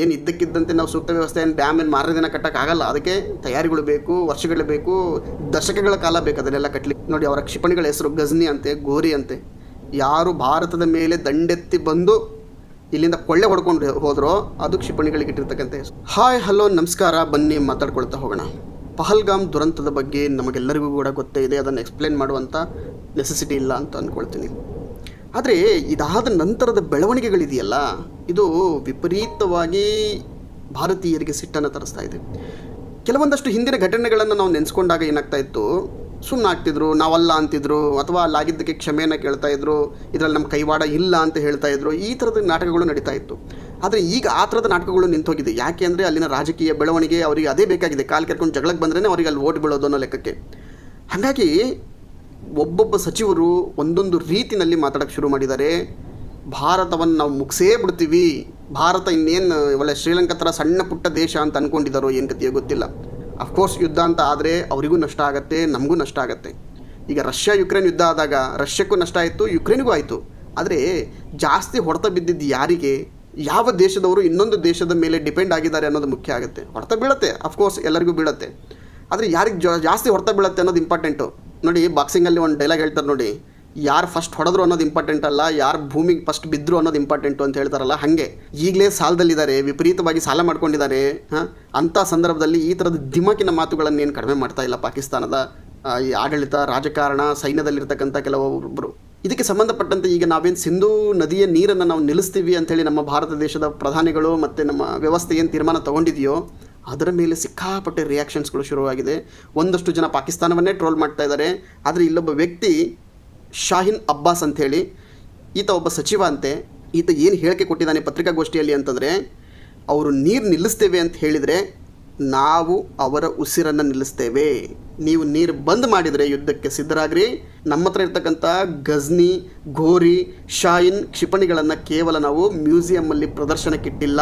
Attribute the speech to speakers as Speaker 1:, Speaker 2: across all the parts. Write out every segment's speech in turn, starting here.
Speaker 1: ಏನು ಇದ್ದಕ್ಕಿದ್ದಂತೆ ನಾವು ಸೂಕ್ತ ವ್ಯವಸ್ಥೆಯನ್ನು ಡ್ಯಾಮ್ ಏನು ಮಾರನೇ ದಿನ ಕಟ್ಟೋಕ್ಕಾಗಲ್ಲ ಅದಕ್ಕೆ ತಯಾರಿಗಳು ಬೇಕು, ವರ್ಷಗಳು ಬೇಕು, ದಶಕಗಳ ಕಾಲ ಬೇಕು ಅದನ್ನೆಲ್ಲ ಕಟ್ಟಲಿಕ್ಕೆ ನೋಡಿ, ಅವರ ಕ್ಷಿಪಣಿಗಳ ಹೆಸರು ಗಜ್ನಿ ಅಂತೆ, ಗೋರಿ ಅಂತೆ. ಯಾರು ಭಾರತದ ಮೇಲೆ ದಂಡೆತ್ತಿ ಬಂದು ಇಲ್ಲಿಂದ ಕೊಳ್ಳೆ ಹೊಡ್ಕೊಂಡು ಹೋದ್ರೋ ಅದು ಕ್ಷಿಪಣಿಗಳಿಗೆ ಇಟ್ಟಿರ್ತಕ್ಕಂಥ ಹೆಸರು. ಹಾಯ್, ಹಲೋ, ನಮಸ್ಕಾರ. ಬನ್ನಿ, ಮಾತಾಡ್ಕೊಳ್ತಾ ಹೋಗೋಣ. ಪಹಲ್ಗಾಮ್ ದುರಂತದ ಬಗ್ಗೆ ನಮಗೆಲ್ಲರಿಗೂ ಕೂಡ ಗೊತ್ತೇ ಇದೆ. ಅದನ್ನು ಎಕ್ಸ್ಪ್ಲೇನ್ ಮಾಡುವಂಥ ನೆಸೆಸಿಟಿ ಇಲ್ಲ ಅಂತ ಅಂದ್ಕೊಳ್ತೀನಿ ಆದರೆ ಇದಾದ ನಂತರದ ಬೆಳವಣಿಗೆಗಳಿದೆಯಲ್ಲ, ಇದು ವಿಪರೀತವಾಗಿ ಭಾರತೀಯರಿಗೆ ಸಿಟ್ಟನ್ನು ತರಿಸ್ತಾ ಇದೆ. ಕೆಲವೊಂದಷ್ಟು ಹಿಂದಿನ ಘಟನೆಗಳನ್ನು ನಾವು ನೆನೆಸ್ಕೊಂಡಾಗ ಏನಾಗ್ತಾ ಇತ್ತು ಸುಮ್ಮನೆ ಆಗ್ತಿದ್ರು, ನಾವಲ್ಲ ಅಂತಿದ್ರು, ಅಥವಾ ಅಲ್ಲಾಗಿದ್ದಕ್ಕೆ ಕ್ಷಮೆಯನ್ನು ಕೇಳ್ತಾ ಇದ್ರು, ಇದರಲ್ಲಿ ನಮ್ಮ ಕೈವಾಡ ಇಲ್ಲ ಅಂತ ಹೇಳ್ತಾ ಇದ್ರು, ಈ ಥರದ ನಾಟಕಗಳು ನಡೀತಾ ಇತ್ತು. ಆದರೆ ಈಗ ಆ ಥರದ ನಾಟಕಗಳು ನಿಂತೋಗಿದೆ. ಯಾಕೆ ಅಂದರೆ ಅಲ್ಲಿನ ರಾಜಕೀಯ ಬೆಳವಣಿಗೆ, ಅವರಿಗೆ ಅದೇ ಬೇಕಾಗಿದೆ. ಕಾಲು ಕೆರ್ಕೊಂಡು ಜಗಳಕ್ಕೆ ಬಂದ್ರೇ ಅವರಿಗೆ ಅಲ್ಲಿ ಓಟ್ ಬೀಳೋದು ಅನ್ನೋ ಲೆಕ್ಕಕ್ಕೆ. ಹಾಗಾಗಿ ಒಬ್ಬೊಬ್ಬ ಸಚಿವರು ಒಂದೊಂದು ರೀತಿನಲ್ಲಿ ಮಾತಾಡೋಕ್ಕೆ ಶುರು ಮಾಡಿದ್ದಾರೆ. ಭಾರತವನ್ನು ನಾವು ಮುಗಿಸೇ ಬಿಡ್ತೀವಿ. ಭಾರತ ಇನ್ನೇನು ಒಳ್ಳೆ ಶ್ರೀಲಂಕಾ ಥರ ಸಣ್ಣ ಪುಟ್ಟ ದೇಶ ಅಂತ ಅಂದ್ಕೊಂಡಿದ್ದಾರೋ ಏನು ಕತೆಯೋ ಗೊತ್ತಿಲ್ಲ ಅಫ್ಕೋರ್ಸ್ ಯುದ್ಧ ಅಂತ ಆದರೆ ಅವರಿಗೂ ನಷ್ಟ ಆಗುತ್ತೆ, ನಮಗೂ ನಷ್ಟ ಆಗುತ್ತೆ. ಈಗ ರಷ್ಯಾ ಯುಕ್ರೇನ್ ಯುದ್ಧ ಆದಾಗ ರಷ್ಯಕ್ಕೂ ನಷ್ಟ ಆಯಿತು, ಯುಕ್ರೇನ್ಗೂ ಆಯಿತು. ಆದರೆ ಜಾಸ್ತಿ ಹೊಡೆತ ಬಿದ್ದಿದ್ದು ಯಾರಿಗೆ? ಯಾವ ದೇಶದವರು ಇನ್ನೊಂದು ದೇಶದ ಮೇಲೆ ಡಿಪೆಂಡ್ ಆಗಿದ್ದಾರೆ ಅನ್ನೋದು ಮುಖ್ಯ ಆಗುತ್ತೆ. ಹೊಡೆತ ಬೀಳುತ್ತೆ ಅಫ್ಕೋರ್ಸ್ ಎಲ್ಲರಿಗೂ ಬೀಳತ್ತೆ. ಆದರೆ ಯಾರಿಗೆ ಜಾಸ್ತಿ ಹೊಡೆತ ಬೀಳುತ್ತೆ ಅನ್ನೋದು ಇಂಪಾರ್ಟೆಂಟು ನೋಡಿ ಬಾಕ್ಸಿಂಗಲ್ಲಿ ಒಂದು ಡೈಲಾಗ್ ಹೇಳ್ತಾರೆ ನೋಡಿ, ಯಾರು ಫಸ್ಟ್ ಹೊಡೆದ್ರು ಅನ್ನೋದು ಇಂಪಾರ್ಟೆಂಟ್ ಅಲ್ಲ, ಯಾರು ಭೂಮಿಗೆ ಫಸ್ಟ್ ಬಿದ್ದರು ಅನ್ನೋದು ಇಂಪಾರ್ಟೆಂಟು ಅಂತ ಹೇಳ್ತಾರಲ್ಲ, ಹಾಗೆ. ಈಗಲೇ ಸಾಲದಲ್ಲಿದ್ದಾರೆ, ವಿಪರೀತವಾಗಿ ಸಾಲ ಮಾಡ್ಕೊಂಡಿದ್ದಾರೆ, ಹಾಂ? ಅಂಥ ಸಂದರ್ಭದಲ್ಲಿ ಈ ಥರದ ದಿಮಕಿನ ಮಾತುಗಳನ್ನು ಏನು ಕಡಿಮೆ ಮಾಡ್ತಾ ಇಲ್ಲ ಪಾಕಿಸ್ತಾನದ ಈ ಆಡಳಿತ, ರಾಜಕಾರಣ, ಸೈನ್ಯದಲ್ಲಿರ್ತಕ್ಕಂಥ ಕೆಲವೊಬ್ಬರು ಇದಕ್ಕೆ ಸಂಬಂಧಪಟ್ಟಂತೆ ಈಗ ನಾವೇನು ಸಿಂಧೂ ನದಿಯ ನೀರನ್ನು ನಾವು ನಿಲ್ಲಿಸ್ತೀವಿ ಅಂತೇಳಿ ನಮ್ಮ ಭಾರತ ದೇಶದ ಪ್ರಧಾನಿಗಳು ಮತ್ತು ನಮ್ಮ ವ್ಯವಸ್ಥೆ ಏನು ತೀರ್ಮಾನ ತಗೊಂಡಿದೆಯೋ ಅದರ ಮೇಲೆ ಸಿಕ್ಕಾಪಟ್ಟೆ ರಿಯಾಕ್ಷನ್ಸ್ಗಳು ಶುರುವಾಗಿದೆ. ಒಂದಷ್ಟು ಜನ ಪಾಕಿಸ್ತಾನವನ್ನೇ ಟ್ರೋಲ್ ಮಾಡ್ತಾ ಇದ್ದಾರೆ. ಆದರೆ ಇಲ್ಲೊಬ್ಬ ವ್ಯಕ್ತಿ ಶಾಹಿನ್ ಅಬ್ಬಾಸ್ ಅಂಥೇಳಿ, ಈತ ಒಬ್ಬ ಸಚಿವ ಅಂತೆ. ಈತ ಏನು ಹೇಳಿಕೆ ಕೊಟ್ಟಿದ್ದಾನೆ ಪತ್ರಿಕಾಗೋಷ್ಠಿಯಲ್ಲಿ ಅಂತಂದರೆ, ಅವರು ನೀರು ನಿಲ್ಲಿಸ್ತೇವೆ ಅಂತ ಹೇಳಿದರೆ ನಾವು ಅವರ ಉಸಿರನ್ನು ನಿಲ್ಲಿಸ್ತೇವೆ. ನೀವು ನೀರು ಬಂದ್ ಮಾಡಿದರೆ ಯುದ್ಧಕ್ಕೆ ಸಿದ್ಧರಾಗ್ರಿ. ನಮ್ಮ ಹತ್ರ ಇರ್ತಕ್ಕಂಥ ಗಜ್ನಿ, ಘೋರಿ ಶಾಯಿನ್ ಕ್ಷಿಪಣಿಗಳನ್ನು ಕೇವಲ ನಾವು ಮ್ಯೂಸಿಯಮ್ಮಲ್ಲಿ ಪ್ರದರ್ಶನಕ್ಕಿಟ್ಟಿಲ್ಲ.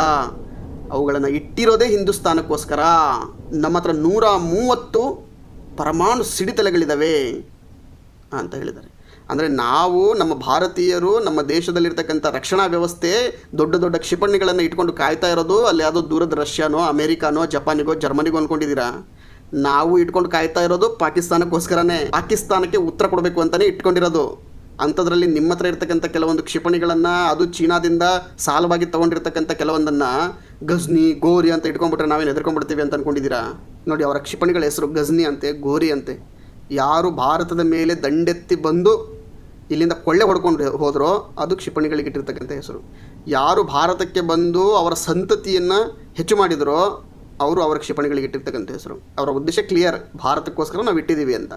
Speaker 1: ಅವುಗಳನ್ನು ಇಟ್ಟಿರೋದೇ ಹಿಂದೂಸ್ತಾನಕ್ಕೋಸ್ಕರ. ನಮ್ಮ ಹತ್ರ ನೂರ ಮೂವತ್ತು ಪರಮಾಣು ಸಿಡಿತಲೆಗಳಿದ್ದಾವೆ ಅಂತ ಹೇಳಿದ್ದಾರೆ. ಅಂದರೆ ನಾವು ನಮ್ಮ ಭಾರತೀಯರು, ನಮ್ಮ ದೇಶದಲ್ಲಿರ್ತಕ್ಕಂಥ ರಕ್ಷಣಾ ವ್ಯವಸ್ಥೆ, ದೊಡ್ಡ ದೊಡ್ಡ ಕ್ಷಿಪಣಿಗಳನ್ನು ಇಟ್ಕೊಂಡು ಕಾಯ್ತಾ ಇರೋದು, ಅಲ್ಲಿ ಯಾವುದೋ ದೂರದ ರಷ್ಯಾನೋ, ಅಮೇರಿಕಾನೋ, ಜಪಾನಿಗೋ, ಜರ್ಮನಿಗೋ ಅಂದ್ಕೊಂಡಿದ್ದೀರಾ ನಾವು ಇಟ್ಕೊಂಡು ಕಾಯ್ತಾ ಇರೋದು ಪಾಕಿಸ್ತಾನಕ್ಕೋಸ್ಕರನೇ. ಪಾಕಿಸ್ತಾನಕ್ಕೆ ಉತ್ತರ ಕೊಡಬೇಕು ಅಂತಲೇ ಇಟ್ಕೊಂಡಿರೋದು. ಅಂಥದ್ರಲ್ಲಿ ನಿಮ್ಮ ಹತ್ರ ಇರ್ತಕ್ಕಂಥ ಕೆಲವೊಂದು ಕ್ಷಿಪಣಿಗಳನ್ನು ಅದು ಚೀನಾದಿಂದ ಸಾಲವಾಗಿ ತೊಗೊಂಡಿರ್ತಕ್ಕಂಥ ಕೆಲವೊಂದನ್ನು ಗಜ್ನಿ, ಗೋರಿ ಅಂತ ಇಟ್ಕೊಂಡ್ಬಿಟ್ರೆ ನಾವೇನು ಎದುರ್ಕೊಂಡ್ಬಿಡ್ತೀವಿ ಅಂತ ಅಂದ್ಕೊಂಡಿದ್ದೀರಾ ನೋಡಿ, ಅವರ ಕ್ಷಿಪಣಿಗಳ ಹೆಸರು ಗಜ್ನಿ ಅಂತೆ, ಗೋರಿ ಅಂತೆ. ಯಾರು ಭಾರತದ ಮೇಲೆ ದಂಡೆತ್ತಿ ಬಂದು ಇಲ್ಲಿಂದ ಕೊಳ್ಳೆ ಹೊಡ್ಕೊಂಡು ಹೋದರೋ ಅದು ಕ್ಷಿಪಣಿಗಳಿಗೆ ಇಟ್ಟಿರ್ತಕ್ಕಂಥ ಹೆಸರು. ಯಾರು ಭಾರತಕ್ಕೆ ಬಂದು ಅವರ ಸಂತತಿಯನ್ನು ಹೆಚ್ಚು ಮಾಡಿದರೋ ಅವರು ಅವರ ಕ್ಷಿಪಣಿಗಳಿಗೆ ಇಟ್ಟಿರ್ತಕ್ಕಂಥ ಹೆಸರು. ಅವರ ಉದ್ದೇಶ ಕ್ಲಿಯರ್ ಭಾರತಕ್ಕೋಸ್ಕರ ನಾವು ಇಟ್ಟಿದ್ದೀವಿ ಅಂತ.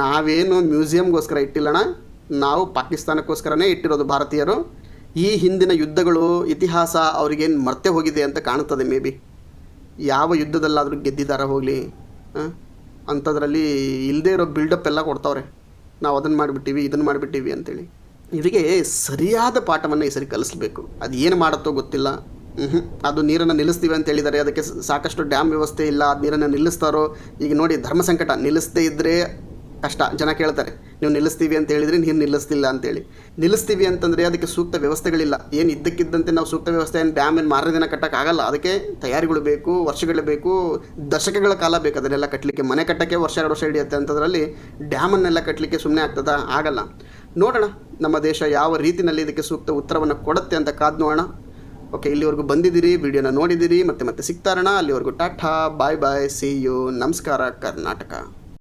Speaker 1: ನಾವೇನು ಮ್ಯೂಸಿಯಮ್ಗೋಸ್ಕರ ಇಟ್ಟಿಲ್ಲಣ ನಾವು ಪಾಕಿಸ್ತಾನಕ್ಕೋಸ್ಕರನೇ ಇಟ್ಟಿರೋದು ಭಾರತೀಯರು. ಈ ಹಿಂದಿನ ಯುದ್ಧಗಳು, ಇತಿಹಾಸ ಅವ್ರಿಗೇನು ಮರ್ತೆ ಹೋಗಿದೆ ಅಂತ ಕಾಣ್ತದೆ ಮೇ ಬಿ. ಯಾವ ಯುದ್ಧದಲ್ಲಾದರೂ ಗೆದ್ದಿದ್ದಾರೆ ಹೋಗಲಿ ಅಂಥದ್ರಲ್ಲಿ ಇಲ್ಲದೇ ಇರೋ ಬಿಲ್ಡಪ್ ಎಲ್ಲ ಕೊಡ್ತಾವ್ರೆ. ನಾವು ಅದನ್ನು ಮಾಡಿಬಿಟ್ಟಿವಿ ಇದನ್ನು ಮಾಡಿಬಿಟ್ಟಿವಿ ಅಂತೇಳಿ. ಇವರಿಗೆ ಸರಿಯಾದ ಪಾಠವನ್ನು ಈ ಸರಿ ಕಲಿಸ್ಬೇಕು. ಅದು ಏನು ಮಾಡುತ್ತೋ ಗೊತ್ತಿಲ್ಲ. ಹ್ಞೂ ಅದು ನೀರನ್ನು ನಿಲ್ಲಿಸ್ತೀವಿ ಅಂತ ಹೇಳಿದ್ದಾರೆ ಅದಕ್ಕೆ ಸಾಕಷ್ಟು ಡ್ಯಾಮ್ ವ್ಯವಸ್ಥೆ ಇಲ್ಲ. ಅದು ನೀರನ್ನು ನಿಲ್ಲಿಸ್ತಾರೋ. ಈಗ ನೋಡಿ, ಧರ್ಮ ಸಂಕಟ ನಿಲ್ಲಿಸದೇ ಇದ್ದರೆ ಕಷ್ಟ. ಜನ ಕೇಳ್ತಾರೆ. ನೀವು ನಿಲ್ಲಿಸ್ತೀವಿ ಅಂತ ಹೇಳಿದರೆ ನೀನು ನಿಲ್ಲಿಸ್ತಿಲ್ಲ ಅಂತೇಳಿ. ನಿಲ್ಲಿಸ್ತೀವಿ ಅಂತಂದರೆ ಅದಕ್ಕೆ ಸೂಕ್ತ ವ್ಯವಸ್ಥೆಗಳಿಲ್ಲ. ಏನು ಇದ್ದಕ್ಕಿದ್ದಂತೆ ನಾವು ಸೂಕ್ತ ವ್ಯವಸ್ಥೆಯನ್ನು ಡ್ಯಾಮ್ ಏನು ಮಾರನೇ ದಿನ ಕಟ್ಟೋಕ್ಕಾಗಲ್ಲ ಅದಕ್ಕೆ ತಯಾರಿಗಳು ಬೇಕು, ವರ್ಷಗಳು ಬೇಕು, ದಶಕಗಳ ಕಾಲ ಬೇಕು ಅದನ್ನೆಲ್ಲ ಕಟ್ಟಲಿಕ್ಕೆ ಮನೆ ಕಟ್ಟಕ್ಕೆ ವರ್ಷ ಎರಡು ವರ್ಷ ಹಿಡಿಯುತ್ತೆ ಅಂತದ್ರಲ್ಲಿ ಡ್ಯಾಮನ್ನೆಲ್ಲ ಕಟ್ಟಲಿಕ್ಕೆ ಸುಮ್ಮನೆ ಆಗ್ತದಾ? ಆಗಲ್ಲ. ನೋಡೋಣ ನಮ್ಮ ದೇಶ ಯಾವ ರೀತಿಯಲ್ಲಿ ಇದಕ್ಕೆ ಸೂಕ್ತ ಉತ್ತರವನ್ನು ಕೊಡುತ್ತೆ ಅಂತ ಕಾದು ನೋಡೋಣ. ಓಕೆ, ಇಲ್ಲಿವರೆಗೂ ಬಂದಿದ್ದೀರಿ, ವಿಡಿಯೋನ ನೋಡಿದ್ದೀರಿ, ಮತ್ತೆ ಮತ್ತೆ ಸಿಗ್ತಾರಣ ಅಲ್ಲಿವರೆಗೂ tata, bye bye see you ನಮಸ್ಕಾರ, ಕರ್ನಾಟಕ.